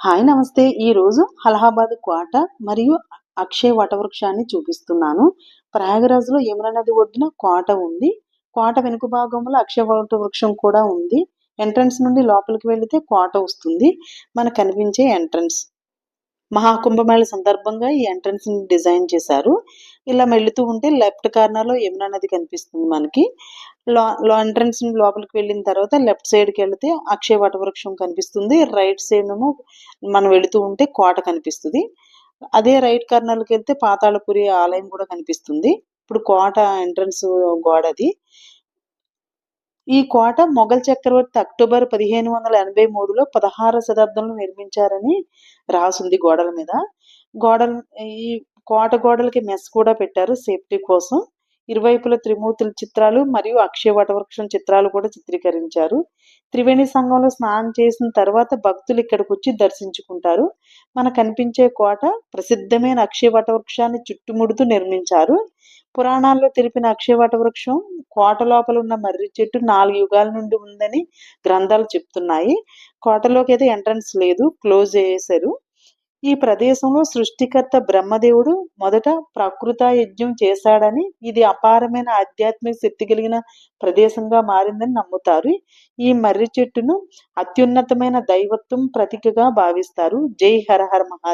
Hi నమస్తే. ఈ రోజు అలహాబాద్ కోట మరియు అక్షయ వటవృక్షాన్ని చూపిస్తున్నాను. ప్రయాగరాజ్లో యమున నది ఒడ్డున కోట ఉంది. కోట వెనుక భాగంలో అక్షయ వట వృక్షం కూడా ఉంది. ఎంట్రన్స్ నుండి లోపలికి వెళితే కోట వస్తుంది. మనకు కనిపించే ఎంట్రన్స్. మహాకుంభమేళ సందర్భంగా ఈ ఎంట్రన్స్ని డిజైన్ చేశారు. ఇలా వెళుతూ ఉంటే లెఫ్ట్ కార్నర్లో లో నది కనిపిస్తుంది మనకి. లో ఎంట్రన్స్ లోపలికి వెళ్ళిన తర్వాత లెఫ్ట్ సైడ్కి వెళితే అక్షయ వటవృక్షం కనిపిస్తుంది. రైట్ సైడ్ ఏమో మనం వెళుతూ ఉంటే కోట కనిపిస్తుంది. అదే రైట్ కార్నర్కి వెళ్తే పాతాళపురి ఆలయం కూడా కనిపిస్తుంది. ఇప్పుడు కోట ఎంట్రన్స్ గోడది ఈ కోట మొఘల్ చక్రవర్తి అక్టోబర్ పదిహేను వందల ఎనభై మూడులో పదహారు శతాబ్దంలో నిర్మించారని రాసుంది గోడల మీద. గోడల ఈ కోట గోడలకి మెస్ కూడా పెట్టారు సేఫ్టీ కోసం. ఇరువైపుల త్రిమూర్తుల చిత్రాలు మరియు అక్షయ వటవృక్షం చిత్రాలు కూడా చిత్రీకరించారు. త్రివేణి సంఘంలో స్నానం చేసిన తర్వాత భక్తులు ఇక్కడికి వచ్చి దర్శించుకుంటారు. మనకు కనిపించే కోట ప్రసిద్ధమైన అక్షయ వటవృక్షాన్ని చుట్టుముడుతూ నిర్మించారు. పురాణాల్లో తెలిపిన అక్షయ వటవృక్షం కోట లోపల ఉన్న మర్రి చెట్టు నాలుగు యుగాల నుండి ఉందని గ్రంథాలు చెప్తున్నాయి. కోటలోకి అయితే ఎంట్రన్స్ లేదు క్లోజ్ చేశారు. ఈ ప్రదేశంలో సృష్టికర్త బ్రహ్మదేవుడు మొదట ప్రకృత యజ్ఞం చేశాడని ఇది అపారమైన ఆధ్యాత్మిక శక్తి కలిగిన ప్రదేశంగా మారిందని నమ్ముతారు. ఈ మర్రి చెట్టును అత్యున్నతమైన దైవత్వం ప్రతీకగా భావిస్తారు. జై హర హర మహా